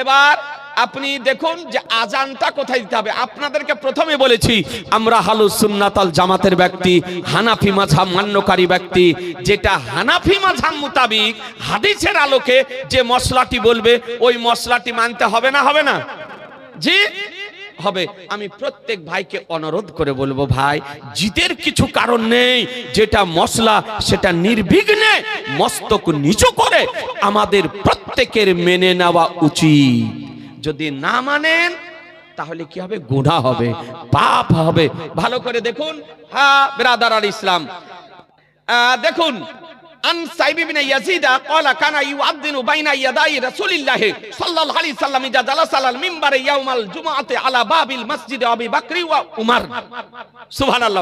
এবার আপনি দেখুন যে আজানটা কোথায় দিতে হবে। আপনাদেরকে প্রথমে বলেছি, আমরা হালু সুন্নাতাল জামাতের ব্যক্তি, হানাফি মাঝাম মান্যকারী ব্যক্তি, যেটা হানাফি মাঝাম মোতাবিক, হাদিসের আলোকে যে মশলাটি বলবে, ওই মশলাটি মানতে হবে না হবে না? জি? হবে। আমি প্রত্যেক ভাইকে অনুরোধ করে বলব, ভাই, জিদের কিছু কারণ নেই। যেটা মশলা, সেটা নির্বিঘ্নে মস্তক নিচু করে আমাদের প্রত্যেকের মেনে নেওয়া উচিত। যদি না মানেন, তাহলে কি হবে? গুণা হবে, পাপ হবে। ভালো করে দেখুন। হ্যাঁ ব্রাদার ইসলাম। দেখুন আন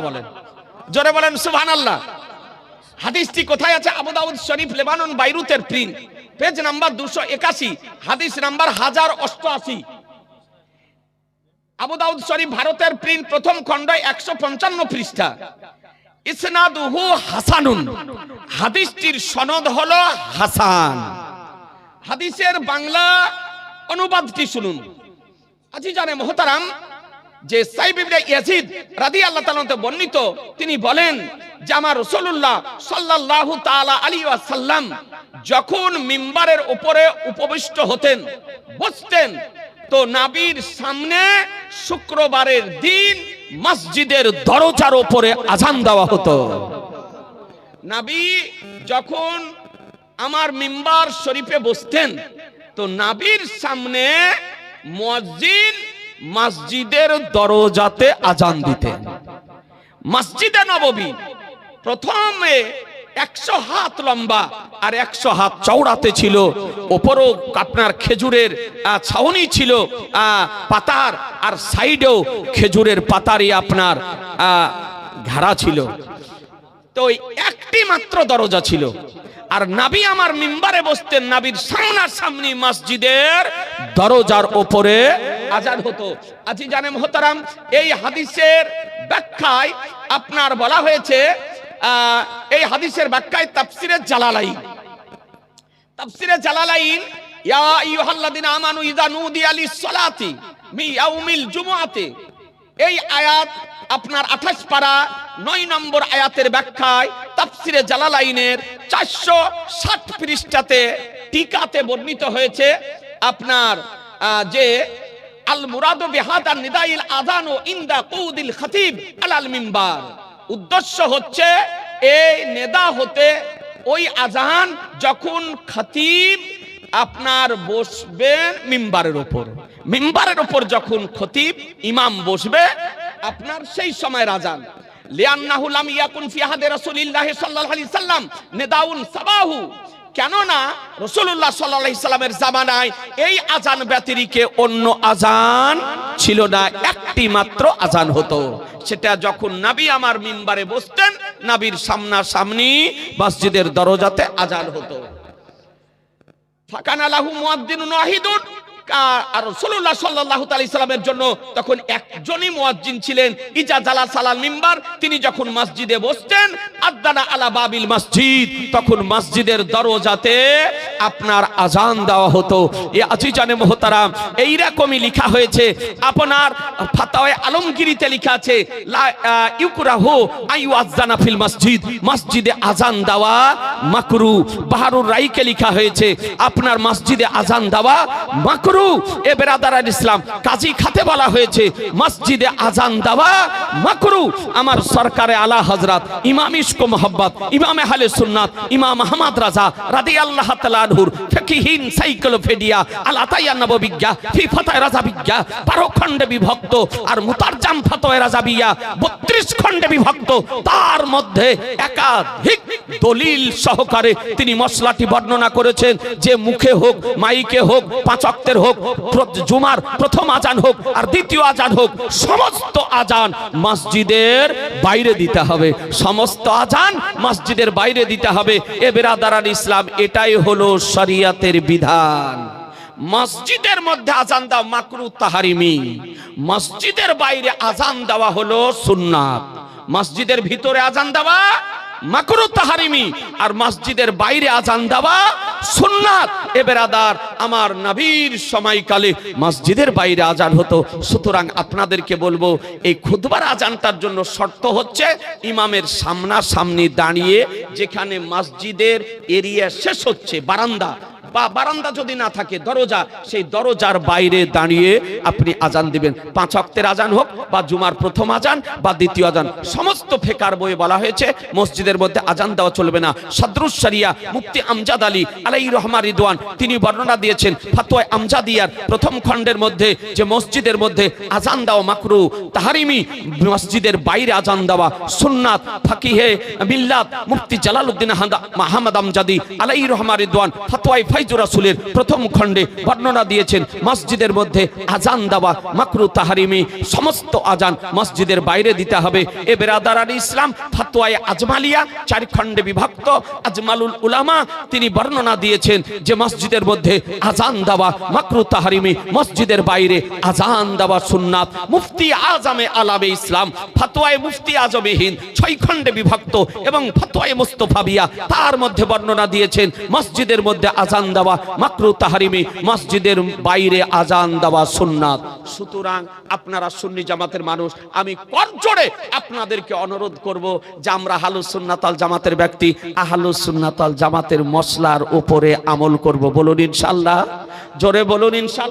বলেন। জোরে বলেন হাদিসটি কোথায় আছে? আবু দাউদ শরীফ লেবানন, বাইরুতের প্রিন্ট। পেজ নাম্বার 281 হাদিস নাম্বার 1088 আবু দাউদ শরীফ ভারতের প্রিন্ট প্রথম খণ্ড 155 পৃষ্ঠা। ইসনাদুহু হাসানুন। হাদিসটির সনদ হলো হাসান। হাদিসের বাংলা অনুবাদটি শুনুন। আজি জানে মোহতারাম, যে সাইব ইবনে ইয়াজিদ রাদিয়াল্লাহু তাআলা বর্ণিত, তিনি বলেন যে আমার রাসূলুল্লাহ সাল্লাল্লাহু তাআলা আলাইহি ওয়াসাল্লাম যখন মিম্বারের উপরে উপবিষ্ট হতেন, বসতেন, তো নাবির সামনে শুক্রবারের দিন মসজিদের দরজার ওপরে আজান দেওয়া হতো। নাবী যখন আমার মিম্বার শরীফে বসতেন, তো নাবির সামনে মসজিদ মসজিদের দরজাতে আজান দিতেন। মসজিদে নববী প্রথমে একশো হাত লম্বা আর একশো হাত চৌড়াতে ছিল। ওপরও আপনার খেজুরের ছাউনি ছিল পাতার, আর সাইডেও খেজুরের পাতারই আপনার ঘেরা ছিল। তো একটি মাত্র দরজা ছিল। আর নাবি আমার মিম্বারে বসতেন, নাবির সামনাসামনি মসজিদের দরজার ওপরে আজান হতো। আজি জানে মোহতারাম, এই হাদিসের ব্যাখ্যায় আপনার বলা হয়েছে এই হাদিসের ব্যাখ্যায় তাফসিরে জালালাইন। তাফসিরে জালালাইন, ইয়া আইয়ুহাল্লাযিনা আমানু ইযা নুদিয়া লিস-সালাতি মি ইয়াউমিল জুমআতি। এই আয়াত আপনার 28 পারা 9 নম্বর আয়াতের ব্যাখ্যায় তাফসিরে জালালাইনের 460 পৃষ্ঠাতে টিকাতে বর্ণিত হয়েছে আপনার যে আল মুরাদু বিহাদা নিদাইল আযানু ইনদা কুদিল খতিব আলাল মিম্বার উদ্দেশ্য হচ্ছে এই নেদা হতে, ওই আজান যখন খতিব আপনার বসবেন মিম্বারের উপর মিম্বারের উপর যখন খতিব, ইমাম বসবে, আপনার সেই সময় আজান। লিয়ান্নাহু লাম ইয়াকুন ফি আহাদে রাসূলিল্লাহ সাল্লাল্লাহু আলাইহি সাল্লাম, নিদাউন সাবাহু। কেননা রসুল্লাহ সাল্লাহ সাল্লামের জামানায় এই আজান ব্যতিরিকে অন্য আজান ছিল না, একটি মাত্র আজান হতো। সেটা যখন নাবি আমার মিম্বারে বসতেন, নাবির সামনা সামনি মসজিদের দরজাতে আজান হতো। ফাকানা লাহু মুয়াদ্দিনুন ওয়াহিদুন দরজাতে আপনার আজান দেওয়া হতো। আজিজানে মোহতারাম এই রকমই লেখা হয়েছে। আপনার ফাতাওয়ে আলমগিরিতে লেখা আছে মসজিদে। আজান দেওয়া মাকরু। বাহারুর রাইকে লেখা হয়েছে, আপনার মসজিদে আজান দেওয়া মাকরু। এ বেরাদার ইসলাম। কাজী খাতে বলা হয়েছে, মসজিদে আজান দেওয়া মাকরু। আমার সরকারে আলা হযরত, ইমাম ইশক মোহাম্মদ ইমাম আহলে সুন্নাত, ইমাম আহমদ রাজা রাদিয়াল্লাহু তাআলা আনহুর ফিকহিন ফাতায় রাজাবিজ্ঞা 12 খণ্ডে বিভক্ত আর মুতারজাম ফাতায় রাজাবিয়া 32 খণ্ডে বিভক্ত। তার মধ্যে একাধিক দলিল সহকারে তিনি মশলাটি বর্ণনা করেছেন, যে মুখে হোক, মাইকে হোক, পাঁচ অক্তের হোক জুমার প্রথম আজান হোক আর দ্বিতীয় আজান হোক, সমস্ত আজান মসজিদের বাইরে দিতে হবে। সমস্ত আজান মসজিদের বাইরে দিতে হবে। এ বেরাদারান ইসলাম, এটাই হলো শরিয়াতের বিধান। মসজিদের মধ্যে আজান দেওয়া মাকরু তাহারিমি। মসজিদের বাইরে আজান দেওয়া হলো সুন্নাত। মসজিদের ভিতরে আজান দেওয়া মাকরু তাহারিমি। আর মসজিদের বাইরে আজান দেওয়া সুন্নাত। এ বেরাদার, আমার নবীর সময়কালে মসজিদের বাইরে আজান হতো। সুতরাং আপনাদেরকে বলব, এই খুদবার আজানটার জন্য শর্ত হচ্ছে ইমামের সামনাসামনি দাঁড়িয়ে যেখানে মসজিদের এরিয়া শেষ হচ্ছে, বারান্দা। বা বারান্দা যদি না থাকে, দরজা, সেই দরজার বাইরে দাঁড়িয়ে আপনি আজান দিবেন। পাঁচ অক্তের আজান হোক, বা জুমার প্রথম আজান, বা দ্বিতীয় আজান, সমস্ত ফেকার বইয়ে বলা হয়েছে, মসজিদের মধ্যে আজান দেওয়া চলবে না। সদরুস মুফতি আমজাদ আলী আলাই রহমান রিদওয়ান, তিনি বর্ণনা দিয়েছেন, ফাতোয়া আমজাদিয়ার প্রথম খণ্ডের মধ্যে যে মসজিদের মধ্যে আজান দেওয়া মাকরু, তাহারিমি মসজিদের বাইরে আজান দেওয়া সুন্নাত, ফাকিহে বিল্লাত মুফতি জালালউদ্দিন মাহমদ আমজাদি আলাই রহমান রিদওয়ান ফাতোয়াই ফাইজুর রাসূলের প্রথম খণ্ডে বর্ণনা দিয়েছেন, মসজিদের মধ্যে আজান দেওয়া মাকরু তাহারিমি, সমস্ত আজান মসজিদের বাইরে দিতে হবে। এ বেরাদার আলী ইসলাম, ফাতোয়ায় আজমালিয়া, চার খণ্ডে বিভক্ত আজমালুল উলামা, তিনি বর্ণনা দিয়েছেন যে মসজিদের মধ্যে আজান দেওয়া মাকরু তাহারিমি, মসজিদের বাইরে আজান দেওয়া সুন্নাত। মুফতি আজমে আলামে ইসলাম, ফাতোয়ায় মুফতি আজমে হিন্দ, ছয় খণ্ডে বিভক্ত এবং ফাতোয়ায় মুস্তফাবিয়া তার মধ্যে বর্ণনা দিয়েছেন, মসজিদের মধ্যে আজান দেওয়া মাকরু তাহারিমি মসজিদের বাইরে আজান দেওয়া সুন্নাত। সুতরাং আপনারা সুন্নি জামাতের মানুষ, আমি করজোড়ে আপনাদেরকে অনুরোধ করব যে আমরা হালু সুন্নাতাল জামাতের ব্যক্তি আহালু সুন্নাতাল জামাতের মশলার উপরে আমল করব। বলুন ইনশাল্লাহ জোরে বলুন ইনশাল্লাহ